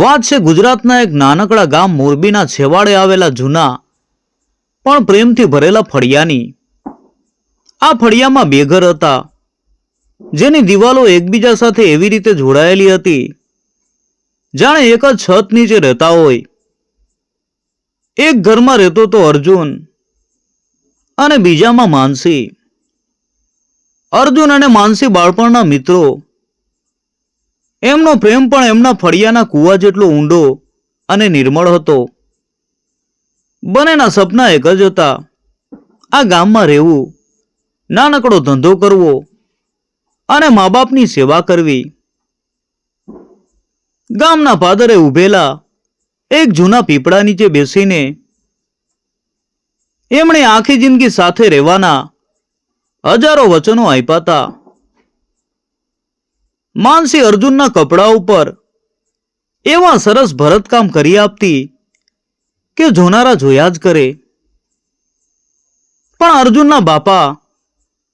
વાત છે ગુજરાતના એક નાનકડા ગામ મોરબીના છેવાડે આવેલા જૂના, પણ પ્રેમથી ભરેલા ફળિયાની. આ ફળિયામાં બે ઘર હતા, જેની દિવાલો એકબીજા સાથે એવી રીતે જોડાયેલી હતી. જાણે એક જ છત નીચે રહેતા હોય. એક ઘરમાં રહેતો તો અર્જુન અને બીજામાં માનસી. અર્જુન અને માનસી બાળપણના મિત્રો. એમનો પ્રેમ પણ એમના ફળિયાના કૂવા જેટલો ઊંડો અને નિર્મળ હતો. બંનેના સપના એક જ હતા. આ ગામમાં રહેવું, નાનકડો ધંધો કરવો અને મા બાપની સેવા કરવી. ગામના પાદરે ઊભેલા એક જૂના પીપળા નીચે બેસીને એમણે આખી જિંદગી સાથે રહેવાના હજારો વચનો આપ્યા હતા. માનસી અર્જુનના કપડા ઉપર એવા સરસ ભરતકામ કરી આપતી કે જોનારા જોયા જ કરે. પણ અર્જુનના બાપા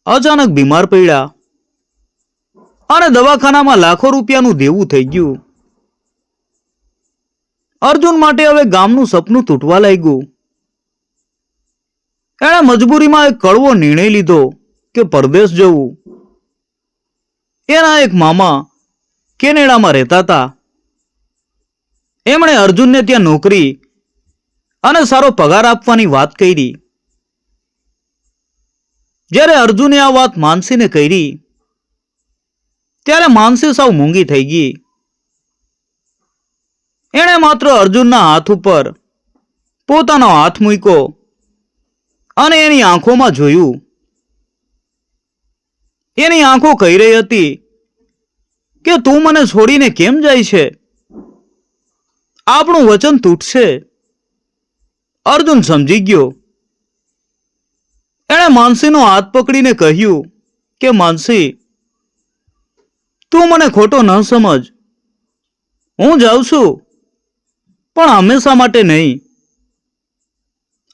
અચાનક બીમાર પડ્યા અને દવાખાનામાં લાખો રૂપિયાનું દેવું થઈ ગયું. અર્જુન માટે હવે ગામનું સપનું તૂટવા લાગ્યું. એણે મજબૂરીમાં એક કડવો નિર્ણય લીધો કે પરદેશ જવું. એના એક મામા કેનેડામાં રહેતા હતા. એમણે અર્જુનને ત્યાં નોકરી અને સારો પગાર આપવાની વાત કરી. જ્યારે અર્જુને આ વાત માનસીને કરી, ત્યારે માનસી સાવ મૂંગી થઈ ગઈ. એણે માત્ર અર્જુનના હાથ ઉપર પોતાનો હાથ મૂક્યો અને એની આંખોમાં જોયું એની આંખો કહી રહી હતી? કે તું મને છોડીને કેમ જાય છે? આપણું વચન તૂટશે. અર્જુન સમજી ગયો. એણે માનસીનો હાથ પકડીને કહ્યું કે, માનસી, તું મને ખોટો ન સમજ. હું જાઉં છું, પણ હંમેશા માટે નહીં.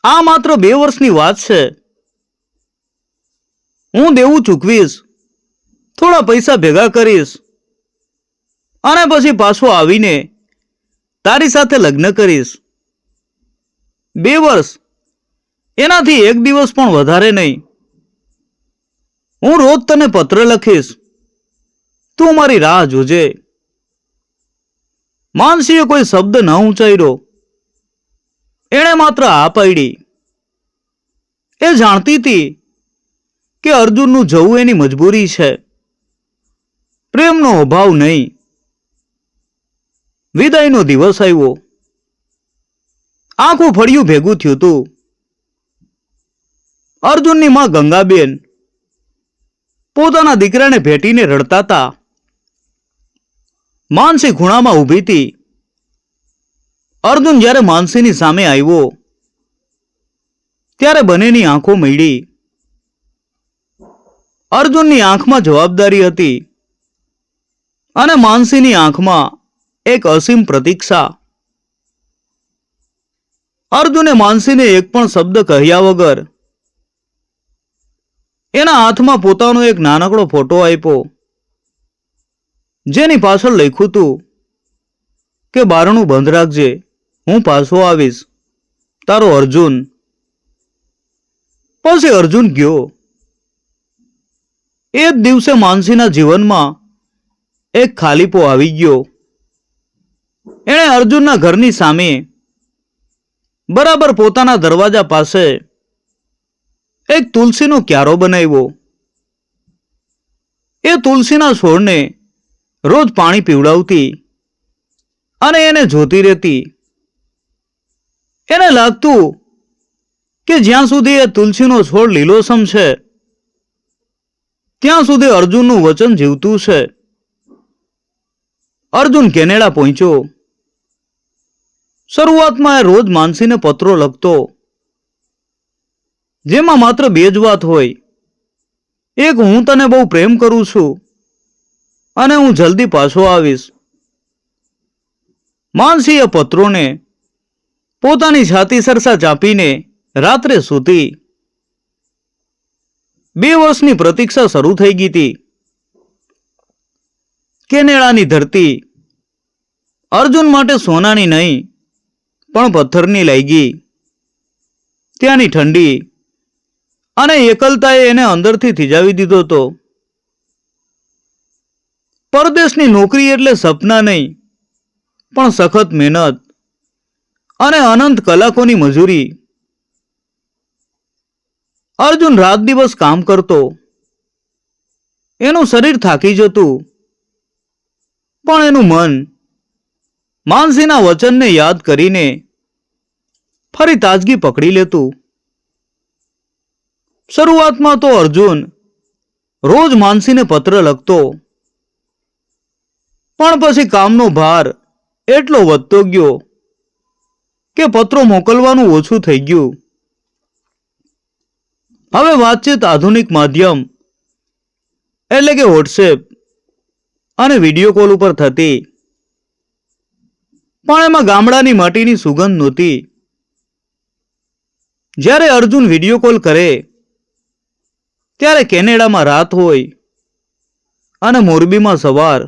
આ માત્ર બે વર્ષની વાત છે. હું દેવું ચૂકવીશ. થોડા પૈસા ભેગા કરીશ. અને પછી પાછો આવીને તારી સાથે લગ્ન કરીશ. બે વર્ષ. એનાથી એક દિવસ પણ વધારે નહીં. હું રોજ તને પત્ર લખીશ. તું મારી રાહ જોજે. માનસીએ કોઈ શબ્દ ન ઉંચાર્યો એણે માત્ર આ પાડી. એ જાણતી હતી કે અર્જુનનું જવું એની મજબૂરી છે. પ્રેમનો અભાવ નહીં. વિદાયનો દિવસ આવ્યો. આખું ફળિયું ભેગું થયું હતું. અર્જુનની માં ગંગાબેન પોતાના દીકરાને ભેટીને રડતા હતા. માનસી ખૂણામાં ઊભી હતી. અર્જુન જ્યારે માનસીની સામે આવ્યો, ત્યારે બંનેની આંખો મળી અર્જુનની આંખમાં જવાબદારી હતી. અને માનસીની આંખમાં એક અસીમ પ્રતીક્ષા. અર્જુને માનસીને એક પણ શબ્દ કહ્યા વગર એના હાથમાં પોતાનો એક નાનકડો ફોટો આપ્યો, જેની પાછળ લખ્યું હતું કે, બારણું બંધ રાખજે, હું પાછો આવીશ. તારો અર્જુન. પછી અર્જુન ગયો. એ જ દિવસે માનસીના જીવનમાં એક ખાલીપો આવી ગયો. એણે અર્જુનના ઘરની સામે બરાબર પોતાના દરવાજા પાસે એક તુલસીનો ક્યારો બનાવ્યો. એ તુલસીના છોડને રોજ પાણી પીવડાવતી અને એને જોતી રહેતી. એને લાગતું કે જ્યાં સુધી એ તુલસીનો છોડ લીલોસમ છે, ત્યાં સુધી અર્જુનનું વચન જીવતું છે. અર્જુન કેનેડા પહોંચ્યો. શરૂઆતમાં એ રોજ માનસીને પત્રો લખતો. જેમાં માત્ર બે જ વાત હોય. એક, હું તને બહુ પ્રેમ કરું છું અને હું જલ્દી પાછો આવીશ. માનસીએ પત્રોને પોતાની છાતી સરસા ચાપીને રાત્રે સૂતી. બે વર્ષની પ્રતીક્ષા શરૂ થઈ ગઈ હતી. કેનેડાની ધરતી. અર્જુન માટે સોનાની નહીં, પણ પથ્થરની લાગી ત્યાંની ઠંડી. અને એકલતાએ એને અંદરથી થીજાવી દીધો હતો. પરદેશની નોકરી એટલે સપના નહીં, પણ સખત મહેનત અને અનંત કલાકોની મજૂરી. અર્જુન રાત દિવસ કામ કરતો. એનું શરીર થાકી જતું. પણ એનું મન માનસીના વચનને યાદ કરીને ફરી તાજગી પકડી લેતું. શરૂઆતમાં તો અર્જુન રોજ માનસીને પત્ર લખતો, પણ પછી કામનો ભાર એટલો વધતો ગયો કે પત્રો મોકલવાનું ઓછું થઈ ગયું. હવે વાતચીત આધુનિક માધ્યમ એટલે કે વોટ્સએપ અને વીડિયો કોલ ઉપર થતી. પણ એમાં ગામડાની માટીની સુગંધ નહોતી. જ્યારે અર્જુન વીડિયો કોલ કરે, ત્યારે કેનેડામાં રાત હોય અને મોરબીમાં સવાર.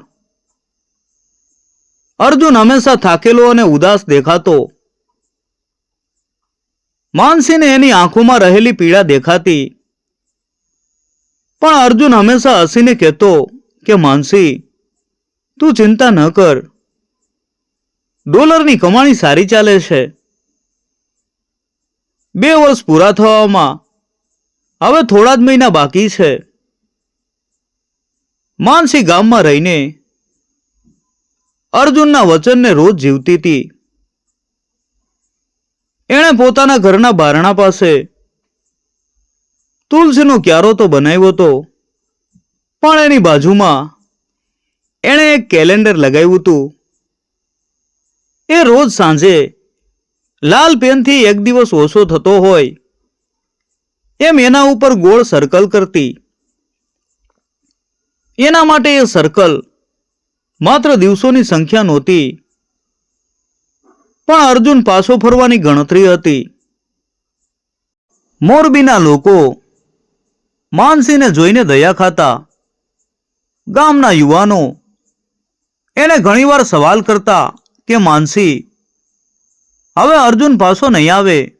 અર્જુન હંમેશા થાકેલો અને ઉદાસ દેખાતો. માનસીને એની આંખોમાં રહેલી પીડા દેખાતી. પણ અર્જુન હંમેશા હસીને કહેતો કે, માનસી તું ચિંતા ન કર. ડોલરની કમાણી સારી ચાલે છે. બે વર્ષ પૂરા થવામાં. હવે થોડા જ મહિના બાકી છે. માનસી ગામમાં રહીને અર્જુનના વચનને રોજ જીવતી હતી. એણે પોતાના ઘરના બારણા પાસે તુલસીનો ક્યારો તો બનાવ્યો હતો, પણ એની બાજુમાં એણે એક કેલેન્ડર લગાવ્યું હતું. એ રોજ સાંજે લાલ પેનથી એક દિવસ ઓછો થતો હોય, એમ એના ઉપર ગોળ સર્કલ કરતી. એના માટે એ સર્કલ માત્ર દિવસોની સંખ્યા નહોતી, પણ અર્જુન પાછો ફરવાની ગણતરી હતી. મોરબીના લોકો માનસીને જોઈને દયા ખાતા ગામના યુવાનો એને ઘણીવાર સવાલ કરતા કે, માનસી, હવે અર્જુન પાછો નહીં આવે.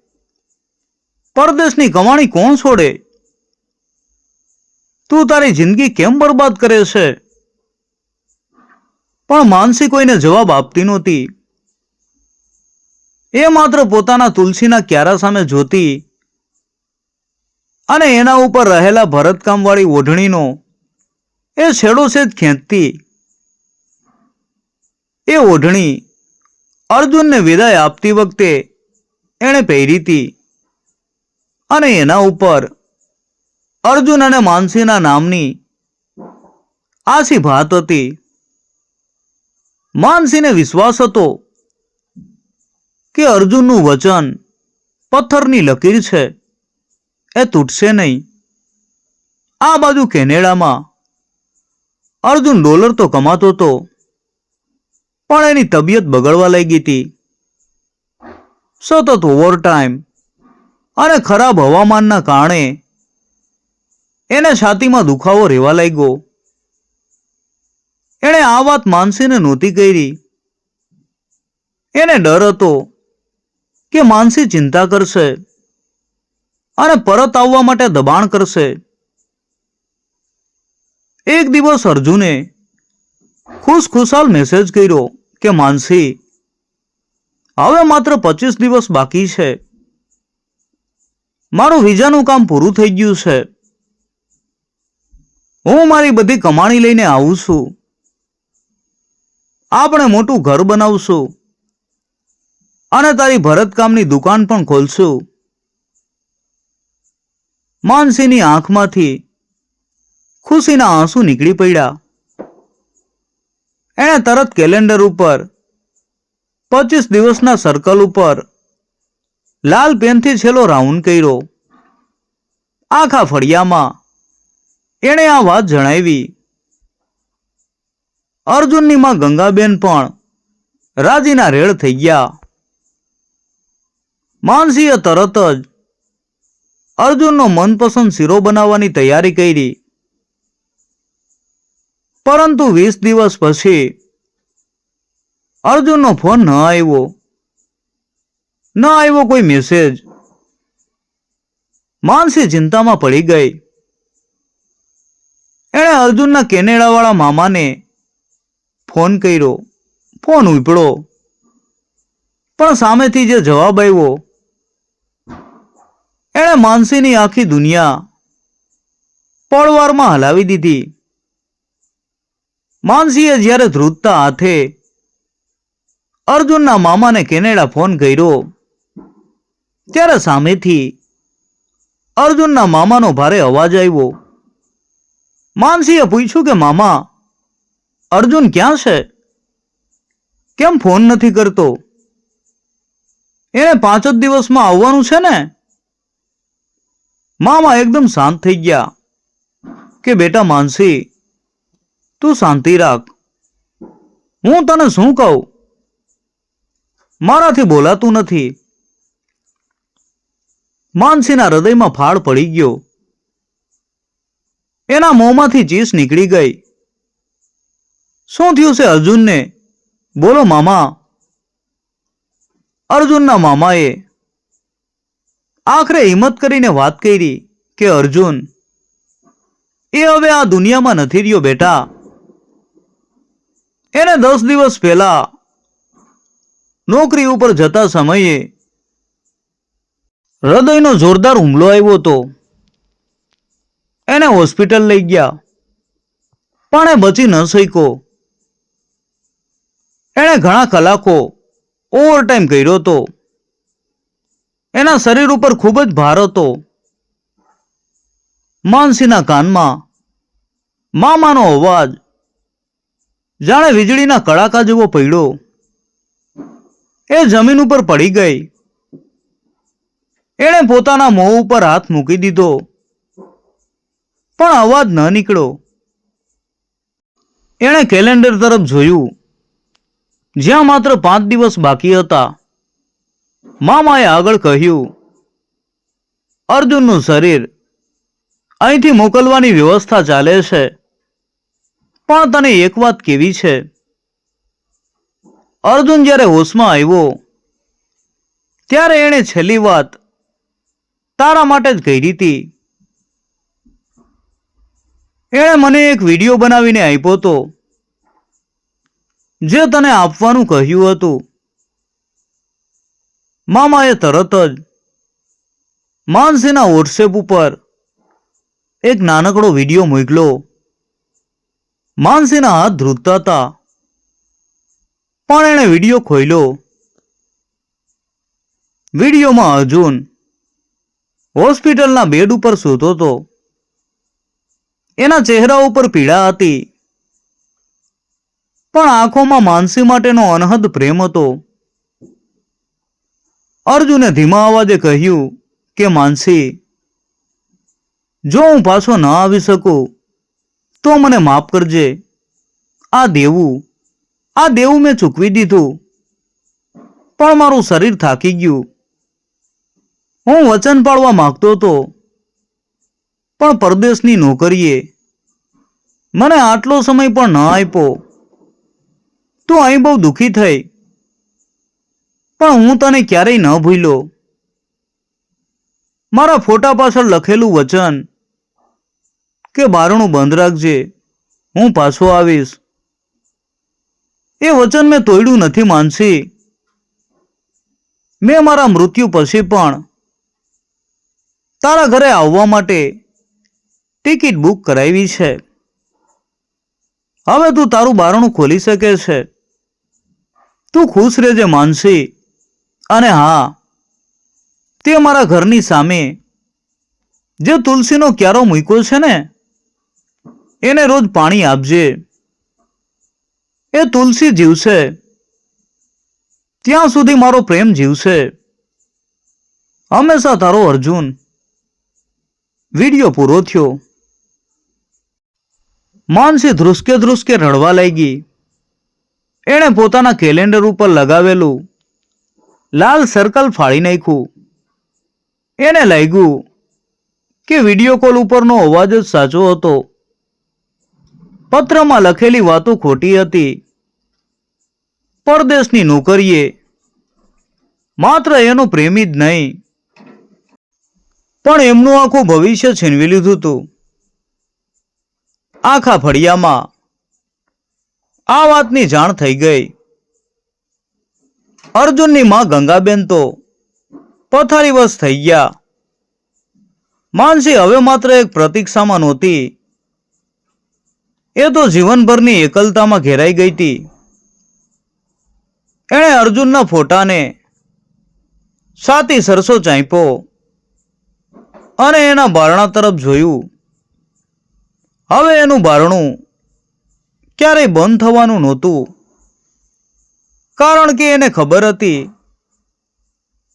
પરદેશની કમાણી કોણ છોડે? તું તારી જિંદગી કેમ બરબાદ કરે છે? પણ માનસી કોઈને જવાબ આપતી નહોતી. એ માત્ર પોતાના તુલસીના ક્યારા સામે જોતી અને એના ઉપર રહેલા ભરતકામવાળી ઓઢણીનો એ છેડો છેદ ખેંચતી એ ઓઢણી અર્જુનને વિદાય આપતી વખતે એણે પહેરી હતી અને એના ઉપર અર્જુન અને માનસીના નામની આછી ભાત હતી. માનસીને વિશ્વાસ હતો કે અર્જુનનું વચન પથ્થરની લકીર છે, એ તૂટશે નહીં. આ બાજુ કેનેડામાં અર્જુન ડોલર તો કમાતો હતો પણ એની તબિયત બગડવા લાગી હતી. સતત ઓવરટાઈમ અને ખરાબ હવામાનના કારણે એને છાતીમાં દુખાવો રહેવા લાગ્યો. એણે આ વાત માનસીને નહોતી કરી. એને ડર હતો કે માનસી ચિંતા કરશે અને પરત આવવા માટે દબાણ કરશે. એક દિવસ અર્જુને ખુશખુશાલ મેસેજ કર્યો. કે માનસી, હવે માત્ર પચીસ દિવસ બાકી છે. મારું વિઝાનું કામ પૂરું થઈ ગયું છે. હું મારી બધી કમાણી લઈને આવું છું. આપણે મોટું ઘર બનાવશું. અને તારી ભરતકામની દુકાન પણ ખોલશું. માનસીની આંખમાંથી ખુશીના આંસુ નીકળી પડ્યા. એણે તરત કેલેન્ડર ઉપર પચીસ દિવસના સર્કલ ઉપર લાલ પેનથી છેલ્લો રાઉન્ડ કર્યો. આખા ફળિયામાં એણે આ વાત જણાવી. અર્જુનની માં ગંગાબેન પણ રાજીના રેડ થઈ ગયા. માનસીએ તરત જ અર્જુનનો મનપસંદ શીરો બનાવવાની તૈયારી કરી. પરંતુ વીસ દિવસ પછી અર્જુનનો ફોન ન આવ્યો. ન આવ્યો કોઈ મેસેજ માનસી ચિંતામાં પડી ગઈ. એણે અર્જુનના કેનેડાવાળા મામાને ફોન કર્યો. ફોન ઉપડો. પણ સામેથી જે જવાબ આવ્યો, એણે માનસીની આખી દુનિયા પળવારમાં હલાવી દીધી. માનસીએ જ્યારે ધ્રુજતા હાથે અર્જુનના મામાને કેનેડા ફોન કર્યો, ત્યારે સામેથી અર્જુનના મામાનો ભારે અવાજ આવ્યો. માનસીએ પૂછ્યું કે, મામા, અર્જુન ક્યાં છે? કેમ ફોન નથી કરતો? એને પાંચ જ દિવસમાં આવવાનું છે ને? મામા એકદમ શાંત થઈ ગયા કે, બેટા માનસી તું શાંતિ રાખ. હું તને શું કહું? મારાથી બોલાતું નથી. માનસીના હૃદયમાં ફાળ પડી ગયો. એના મોંમાંથી ચીસ નીકળી ગઈ. શું થયું છે અર્જુનને? બોલો મામા. અર્જુનના મામાએ આખરે હિંમત કરીને વાત કરી કે અર્જુન, એ હવે આ દુનિયામાં નથી રહ્યો બેટા. એને દસ દિવસ પહેલા નોકરી ઉપર જતા સમયે હૃદયનો જોરદાર હુમલો આવ્યો હતો. એને હોસ્પિટલ લઈ ગયા. પણ એ બચી ન શક્યો. એણે ઘણા કલાકો ઓવરટાઈમ કર્યો હતો. એના શરીર ઉપર ખૂબ જ ભાર હતો. માનસીના કાનમાં મામાનો અવાજ જાણે વીજળીના કડાકા જેવો પડ્યો. એ જમીન ઉપર પડી ગઈ. એણે પોતાના મોં ઉપર હાથ મૂકી દીધો. પણ અવાજ ન નીકળ્યો. એણે કેલેન્ડર તરફ જોયું. જ્યાં માત્ર પાંચ દિવસ બાકી હતા. મામાએ આગળ કહ્યું, અર્જુનનું શરીર અહીંથી મોકલવાની વ્યવસ્થા ચાલે છે. પણ તને એક વાત કેવી છે? અર્જુન જ્યારે હોશમાં આવ્યો, ત્યારે એણે છેલ્લી વાત તારા માટે જ કહી હતી એણે મને એક વીડિયો બનાવીને આપ્યો તો જે તને આપવાનું કહ્યું હતું. મામાએ તરત જ માનસીના વોટ્સએપ ઉપર એક નાનકડો વીડિયો મોકલ્યો. માનસીના હાથ ધ્રુજતા હતા. પણ એણે વીડિયો ખોલ્યો વિડીયોમાં અર્જુન હોસ્પિટલના બેડ ઉપર સૂતો હતો. એના ચહેરા ઉપર પીડા હતી. પણ આંખોમાં માનસી માટેનો અનહદ પ્રેમ હતો. અર્જુને ધીમા અવાજે કહ્યું કે, માનસી, જો હું પાછો ન આવી શકું તો મને માફ કરજે. આ દેવું આ દેવું મેં ચૂકવી દીધું. પણ મારું શરીર થાકી ગયું. હું વચન પાડવા માંગતો હતો. પણ પરદેશની નોકરીએ મને આટલો સમય પણ ન આપ્યો. તું અહીં બહુ દુઃખી થઈ. પણ હું તને ક્યારેય ન ભૂલ્યો. મારા ફોટા પાછળ લખેલું વચન કે બારણું બંધ રાખજે. હું પાછો આવીશ. એ વચન મેં તોડ્યું નથી માનસી મેં મારા મૃત્યુ પછી પણ તારા ઘરે આવવા માટે ટિકિટ બુક કરાવી છે. હવે તું તારું બારણું ખોલી શકે છે. તું ખુશ રહેજે માનસી અને હા, તે મારા ઘરની સામે જે તુલસીનો ક્યારો મૂક્યો છે ને એને રોજ પાણી આપજે. એ તુલસી જીવશે. ત્યાં સુધી મારો પ્રેમ જીવશે. હંમેશા તારો અર્જુન. વીડિયો પૂરો થયો. માનસી ધ્રુસકે ધ્રુસકે રડવા લાગી. એણે પોતાના કેલેન્ડર ઉપર લગાવેલું. લાલ સર્કલ ફાળી નાખ્યું. એને લાગ્યું કે વીડિયો કોલ ઉપરનો અવાજ જ સાચો હતો. પત્રમાં લખેલી વાતો ખોટી હતી. પરદેશની નોકરીએ. માત્ર એનો પ્રેમી જ નહીં, પણ એમનું આખું ભવિષ્ય છીનવી લીધું હતું. આખા ફળિયામાં આ વાતની જાણ થઈ ગઈ. અર્જુનની માં ગંગાબેન તો પથારીવશ થઈ ગયા. માનસી હવે માત્ર એક પ્રતીક્ષામાં નહોતી. એ તો જીવનભરની એકલતામાં ઘેરાઈ ગઈ હતી. એણે અર્જુનના ફોટાને સાતી સરસો ચાંપો અને એના બારણા તરફ જોયું. હવે એનું બારણું ક્યારેય બંધ થવાનું નહોતું. કારણ કે એને ખબર હતી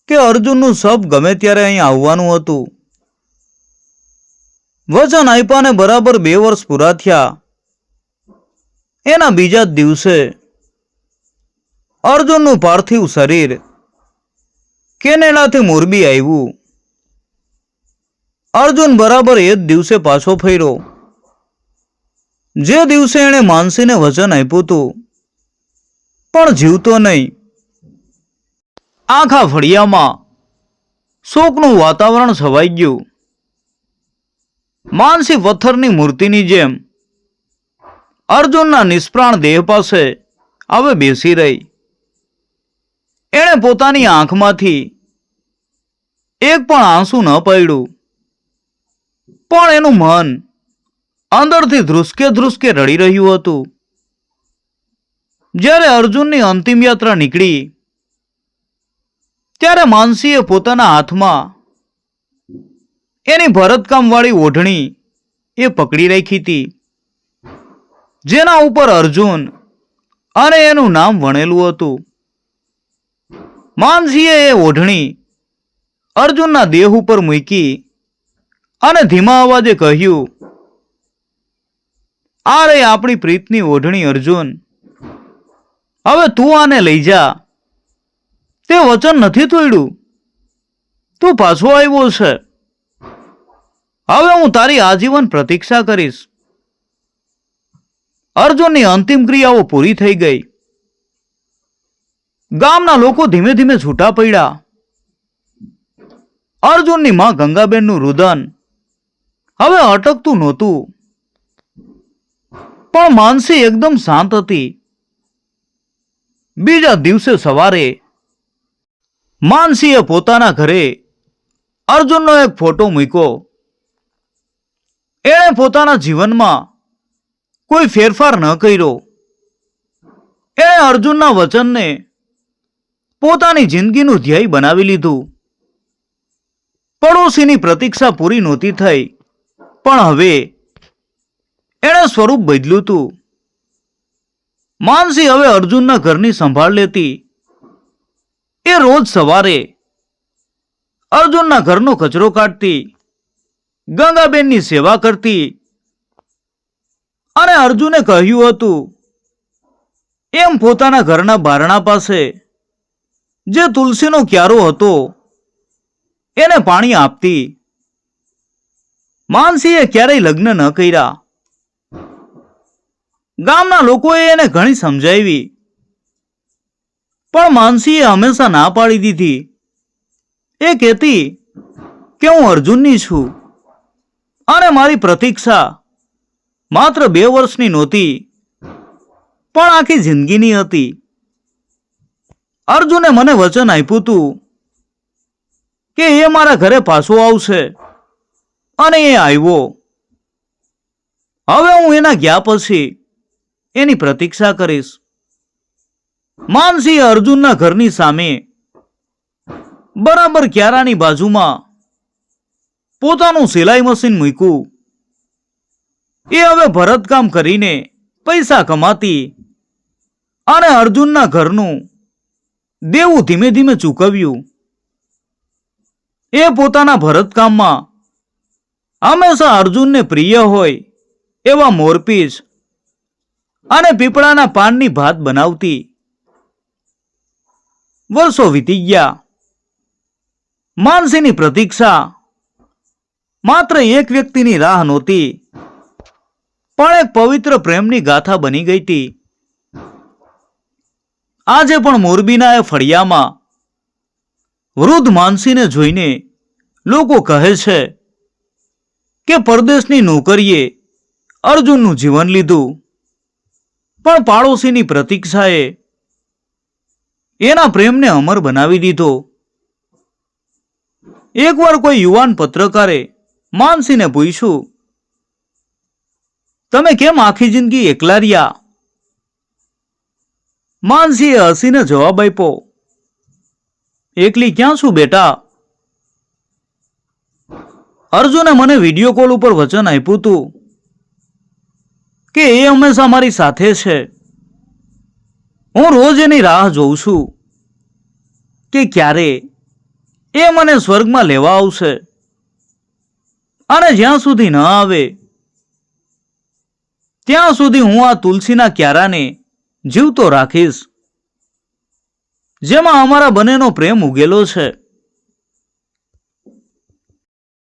કે અર્જુનનું સબ ગમે ત્યારે અહીં આવવાનું હતું. વચન આપ્યાને બરાબર બે વર્ષ પૂરા થયા. એના બીજા દિવસે અર્જુનનું પાર્થિવ શરીર કેનેડાથી મોરબી આવ્યું. અર્જુન બરાબર એ જ દિવસે પાછો ફર્યો. જે દિવસે એણે માનસીને વચન આપ્યું હતું, પણ જીવતો નહીં. આખા ફળિયામાં શોકનું વાતાવરણ છવાઈ ગયું. માનસી પથ્થરની મૂર્તિની જેમ અર્જુનના નિષ્પ્રાણ દેહ પાસે હવે બેસી રહી. એણે પોતાની આંખમાંથી એક પણ આંસુ ન પડ્યું. પણ એનું મન અંદરથી ધ્રુસકે ધ્રુસકે રડી રહ્યું હતું. જ્યારે અર્જુનની અંતિમ યાત્રા નીકળી, ત્યારે માનસીએ પોતાના હાથમાં એની ભરતકામવાળી ઓઢણી એ પકડી રાખી હતી. જેના ઉપર અર્જુન અને એનું નામ વણેલું હતું. માનસિંહે એ ઓઢણી અર્જુનના દેહ ઉપર મૂકી અને ધીમા અવાજે કહ્યું, આ રે આપણી પ્રીતની ઓઢણી, અર્જુન. હવે તું આને લઈ જા. તે વચન નથી તોડ્યું. તું પાછો આવ્યો છે. હવે હું તારી આજીવન પ્રતીક્ષા કરીશ. અર્જુનની અંતિમ ક્રિયાઓ પૂરી થઈ ગઈ. ગામના લોકો ધીમે ધીમે છૂટા પડ્યા. અર્જુનની માં ગંગાબેનનું રુદન હવે અટકતું નહોતું. પણ માનસી એકદમ શાંત હતી. બીજા દિવસે સવારે માનસીએ પોતાના ઘરે અર્જુનનો એક ફોટો મૂક્યો. એણે પોતાના જીવનમાં કોઈ ફેરફાર ન કર્યો. એણે અર્જુનના વચનને પોતાની જિંદગીનું ધ્યેય બનાવી લીધું. પડોશીની પ્રતીક્ષા પૂરી નહોતી થઈ, પણ હવે એણે સ્વરૂપ બદલ્યું હતું માનસી હવે અર્જુનના ઘરની સંભાળ લેતી. એ રોજ સવારે અર્જુનના ઘરનો કચરો કાઢતી, ગંગાબેનની સેવા કરતી અને અર્જુને કહ્યું હતું, એમ પોતાના ઘરના બારણા પાસે, જે તુલસીનો ક્યારો હતો, એને પાણી આપતી. માનસીએ ક્યારેય લગ્ન ન કર્યા. ગામના લોકોએ એને ઘણી સમજાવી. પણ માનસીએ હંમેશા ના પાડી દીધી. એ કહેતી કે હું અર્જુનની છું અને મારી પ્રતીક્ષા માત્ર બે વર્ષની નહોતી, પણ આખી જિંદગીની હતી. અર્જુને મને વચન આપ્યું હતું કે એ મારા ઘરે પાછો આવશે અને એ આવ્યો. હવે હું એના ગયા પછી એની પ્રતીક્ષા કરીશ. માનસીએ અર્જુનના ઘરની સામે, બરાબર ક્યારાની બાજુમાં પોતાનું સિલાઈ મશીન મૂક્યું. એ હવે ભરતકામ કરીને પૈસા કમાતી અને અર્જુનના ઘરનું દેવું ધીમે ધીમે ચૂકવ્યું. એ પોતાના ભરતકામમાં હંમેશા અર્જુનને પ્રિય હોય એવા મોરપીસ અને પીપળાના પાનની ભાત બનાવતી. વર્ષો વીતી ગયા. માનસીની પ્રતીક્ષા માત્ર એક વ્યક્તિની રાહ નહોતી. પણ એક પવિત્ર પ્રેમની ગાથા બની ગઈ હતી. આજે પણ મોરબીના એ ફળિયામાં વૃદ્ધ માનસીને જોઈને લોકો કહે છે કે પરદેશની નોકરીએ અર્જુનનું જીવન લીધું. પણ પાડોશીની પ્રતીક્ષાએ એના પ્રેમને અમર બનાવી દીધો. એકવાર કોઈ યુવાન પત્રકારે માનસીને પૂછ્યું તમે કેમ આખી જિંદગી એકલા રહ્યા? માનસીએ હસીને જવાબ આપ્યો, એકલી ક્યાં છું બેટા? અર્જુને મને વીડિયો કોલ ઉપર વચન આપ્યું હતું કે એ હંમેશા મારી સાથે છે. હું રોજ એની રાહ જોઉં છું કે ક્યારે એ મને સ્વર્ગમાં લેવા આવશે અને જ્યાં સુધી ન આવે ત્યાં સુધી હું આ તુલસીના ક્યારાને જીવતો રાખીશ. જેમાં અમારા બંનેનો પ્રેમ ઉગેલો છે.